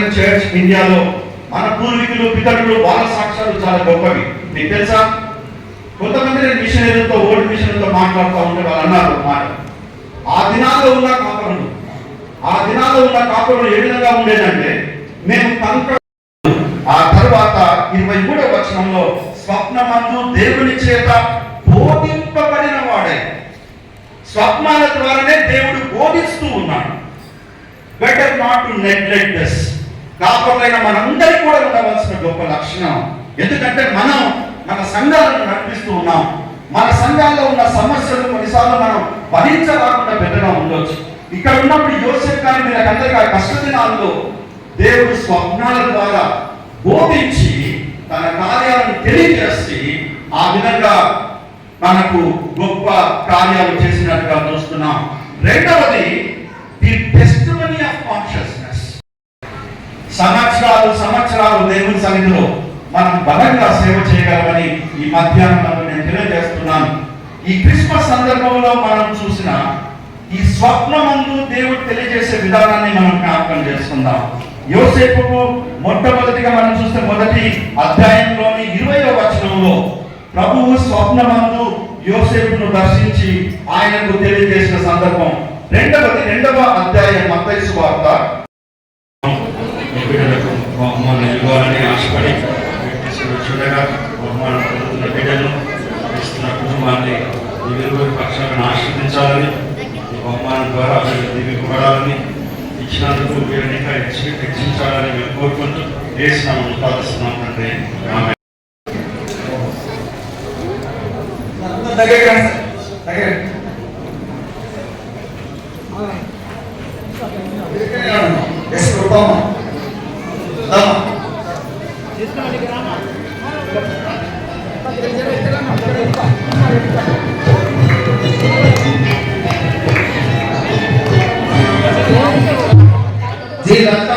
Church ఇండియాలో మన పూర్వీకులు పితరులు వాళ్ళ సాక్ష్యాలు చాలా గొప్పవి. మీకు తెలుసా? కొంతమంది నేను మిషనరీలతో ఓల్డ్ మిషనరీతో మాట్లాడుతూ ఉంటే వాళ్ళు అన్నారు మాట. ఆ దినాల్లో ఉన్న కాపురులు ఆ దినాల్లో ఉన్న కాపురులు ఏ విధంగా ఉండేదంటే మేము కనుక ఆ తర్వాత ఇరవై మూడవ వచనంలో స్వప్నమందు దేవుని చేత బోధింపబడిన వాడే. స్వప్నాల ద్వారానే దేవుడు బోధిస్తూ ఉన్నాడు. Better not to neglect this కాకపోయినా మనందరికీ కూడా ఉండవలసిన గొప్ప లక్షణం. ఎందుకంటే మనం మన సంఘాలను నడిపిస్తూ ఉన్నాం. మన సంఘాల్లో ఉన్న సమస్యలు కొన్నిసార్లు మనం భరించలేకుండా పెద్దగా ఉండొచ్చు. ఇక్కడ ఉన్నప్పుడు యోసెఫ్ కానీ మీరు అందరికీ ఆ కష్ట దినాల్లో దేవుడు స్వప్నాల ద్వారా బోధించి తన కార్యాలను తెలియజేసి ఆ విధంగా మనకు గొప్ప కార్యాలు చేసినట్టుగా చూస్తున్నాం. రెండవది సంవత్సరాలు సంవత్సరాలు దేవుని సన్నిధిలో మనం బలంగా సేవ చేయగలమని ఈ మధ్యాహ్నం నేను తెలియజేస్తున్నాను. ఈ క్రిస్మస్ సందర్భంలో మనం చూసిన ఈ స్వప్నమందు దేవుడు తెలియజేసే విధానాన్ని మనం జ్ఞాపకం చేసుకుందాం. యోసేపుకు మొట్టమొదటిగా మనం చూస్తే మొదటి అధ్యాయంలోని ఇరవయో వచనంలో ప్రభువు స్వప్నమందు యోసేపును దర్శించి ఆయనకు తెలియజేసిన సందర్భం. రెండవది రెండవ అధ్యాయం మత్తయి వార్త బహుమానం ఇవ్వాలని ఆశపడి చూడగా బహుమానం పొందుతున్న బిడ్డను ఇస్తున్న కుటుంబాన్ని దిగులు పక్షాలను ఆశీర్వదించాలని ఈ బహుమానం ద్వారా అభివృద్ధి దివ్యపడాలని ఇచ్చినందుకు వీరిని ఇంకా హెచ్చించాలని మేము కోరుకుంటూ దేశాలను ప్రార్థిస్తున్నాం తండ్రి ఆమె దగ్గరికి రండి যে রাস্তা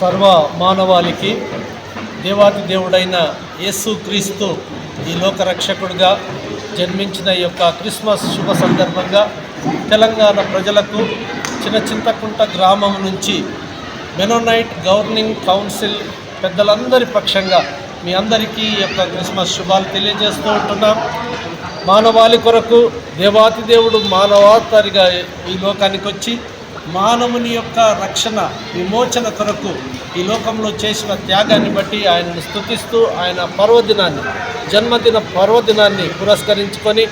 సర్వ మానవాళికి దేవాతి దేవుడైన యేసు క్రీస్తు ఈ లోకరక్షకుడిగా జన్మించిన ఈ యొక్క క్రిస్మస్ శుభ సందర్భంగా తెలంగాణ ప్రజలకు చిన్న చింతకుంట గ్రామం నుంచి మెనోనైట్ గవర్నింగ్ కౌన్సిల్ పెద్దలందరి పక్షంగా మీ అందరికీ ఈ యొక్క క్రిస్మస్ శుభాలు తెలియజేస్తూ ఉంటున్నాం. మానవాళి కొరకు దేవాతి దేవుడు మానవాతరిగా ఈ లోకానికి వచ్చి మానవుని యొక్క రక్షణ విమోచన కొరకు ఈ లోకంలో చేసిన త్యాగాన్ని బట్టి ఆయనను స్తుతిస్తూ ఆయన పర్వదినాన్ని జన్మదిన పర్వదినాన్ని పురస్కరించుకొని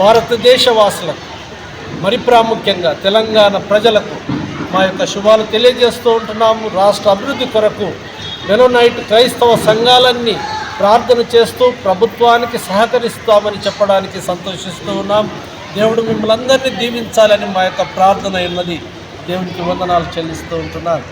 భారతదేశ వాసులకు మరి ప్రాముఖ్యంగా తెలంగాణ ప్రజలకు మా యొక్క శుభాలు తెలియజేస్తూ ఉంటున్నాము. రాష్ట్ర అభివృద్ధి కొరకు మెనోనైట్ క్రైస్తవ సంఘాలన్నీ ప్రార్థన చేస్తూ ప్రభుత్వానికి సహకరిస్తామని చెప్పడానికి సంతోషిస్తూ ఉన్నాం. దేవుడు మిమ్మల్ని అందరినీ దీవించాలని మా యొక్క ప్రార్థన ఉన్నది. దేవునికి వందనాలు చెల్లిస్తూ ఉంటున్నాను.